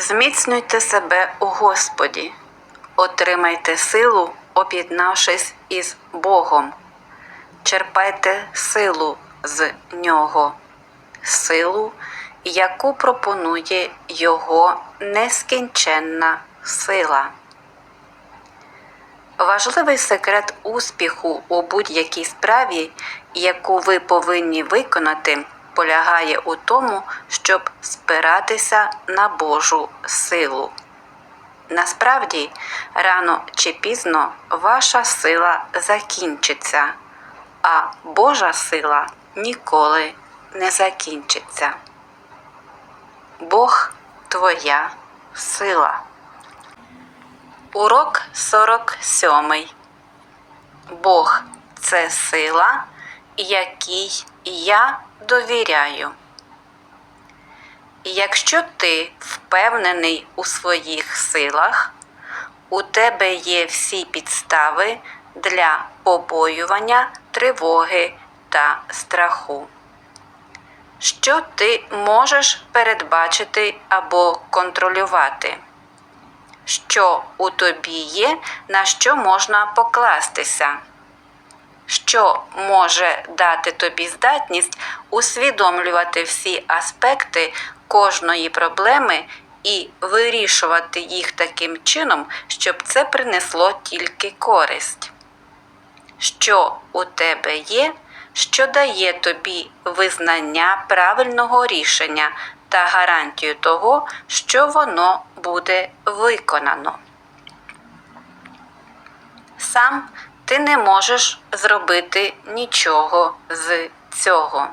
Зміцнюйте себе у Господі, отримайте силу, об'єднавшись із Богом. Черпайте силу з Нього, силу, яку пропонує Його нескінченна сила. Важливий секрет успіху у будь-якій справі, яку ви повинні виконати, полягає у тому, щоб спиратися на Божу силу. Насправді, рано чи пізно ваша сила закінчиться, а Божа сила ніколи не закінчиться. Бог твоя сила. Урок 47. Бог це сила, якій я довіряю. Якщо ти впевнений у своїх силах, у тебе є всі підстави для побоювання, тривоги та страху. Що ти можеш передбачити або контролювати? що у тобі є, на що можна покластися, що може дати тобі здатність усвідомлювати всі аспекти кожної проблеми і вирішувати їх таким чином, щоб це принесло тільки користь. Що у тебе є, що дає тобі визнання правильного рішення та гарантію того, що воно буде виконано. Сам ти не можеш зробити нічого з цього.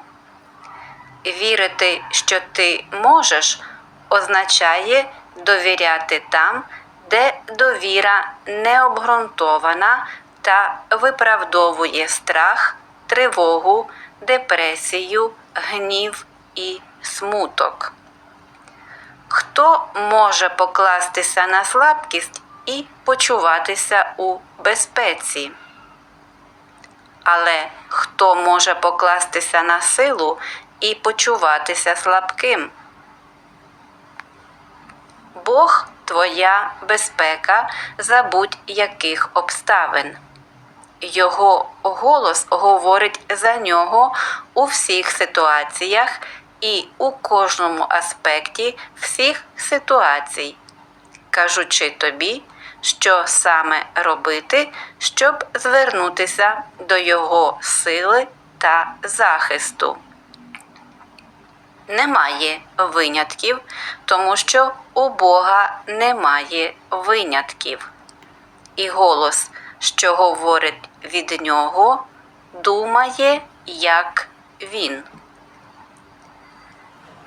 Вірити, що ти можеш, означає довіряти там, де довіра необґрунтована та виправдовує страх, тривогу, депресію, гнів і смуток. Хто може покластися на слабкість і почуватися у безпеці? Але хто може покластися на силу і почуватися слабким? Бог твоя безпека за будь-яких обставин. Його голос говорить за нього у всіх ситуаціях і у кожному аспекті всіх ситуацій, кажучи тобі, що саме робити, щоб звернутися до Його сили та захисту. Немає винятків, тому що у Бога немає винятків. І голос, що говорить від нього, думає, як він.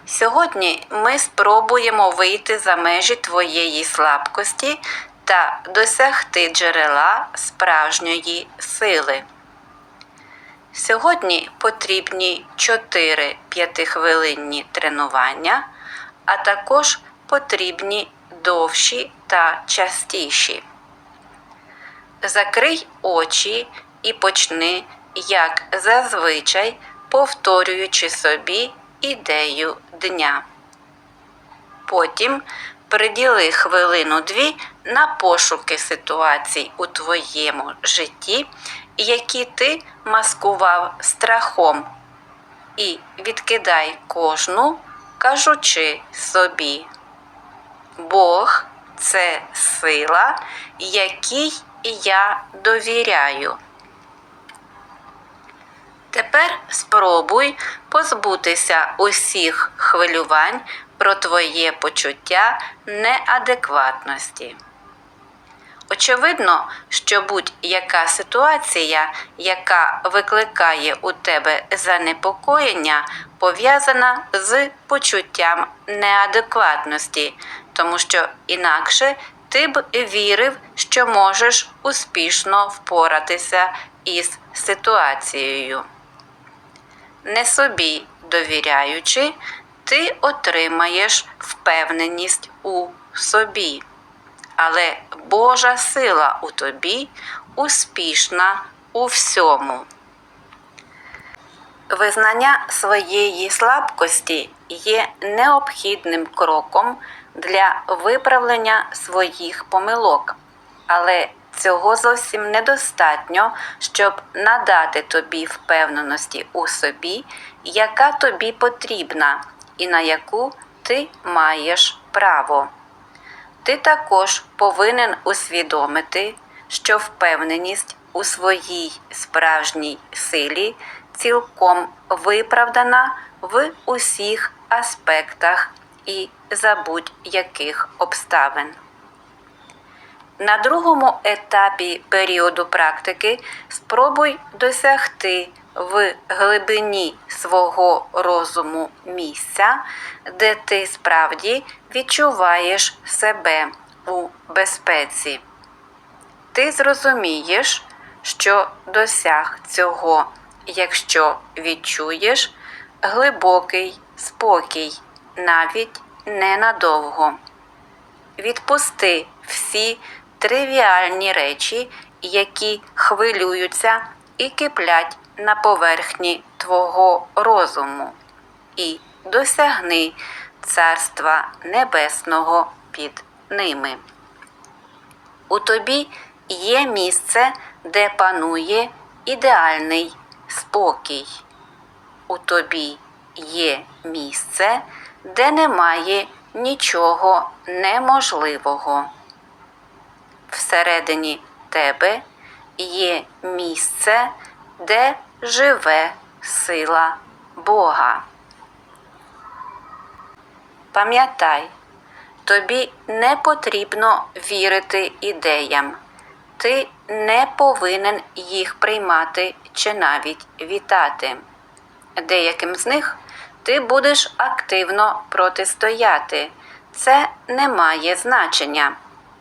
Сьогодні ми спробуємо вийти за межі твоєї слабкості та досягти джерела справжньої сили. Сьогодні потрібні 4 п'ятихвилинні тренування, а також потрібні довші та частіші. Закрий очі і почни, як зазвичай, повторюючи собі ідею дня. Потім приділи хвилину-дві на пошуки ситуацій у твоєму житті, які ти маскував страхом, і відкидай кожну, кажучи собі. Бог це сила, якій я довіряю. Тепер спробуй позбутися усіх хвилювань про твоє почуття неадекватності. Очевидно, що будь-яка ситуація, яка викликає у тебе занепокоєння, пов'язана з почуттям неадекватності, тому що інакше ти б вірив, що можеш успішно впоратися із ситуацією. Не собі довіряючи, ти отримаєш впевненість у собі. Але Божа сила у тобі успішна у всьому. Визнання своєї слабкості є необхідним кроком для виправлення своїх помилок, але цього зовсім недостатньо, щоб надати тобі впевненості у собі, яка тобі потрібна і на яку ти маєш право. Ти також повинен усвідомити, що впевненість у своїй справжній силі цілком виправдана в усіх аспектах і за будь-яких обставин. На другому етапі періоду практики спробуй досягти в глибині свого розуму місця, де ти справді відчуваєш себе у безпеці. Ти зрозумієш, що досяг цього, якщо відчуєш глибокий спокій, навіть ненадовго. Відпусти всі тривіальні речі, які хвилюються і киплять на поверхні твого розуму, і досягни Царства Небесного під ними. У тобі є місце, де панує ідеальний спокій. У тобі є місце, де немає нічого неможливого. Всередині тебе є місце, де живе сила Бога. Пам'ятай, тобі не потрібно вірити ідеям. Ти не повинен їх приймати чи навіть вітати. Деяким з них ти будеш активно протистояти. Це не має значення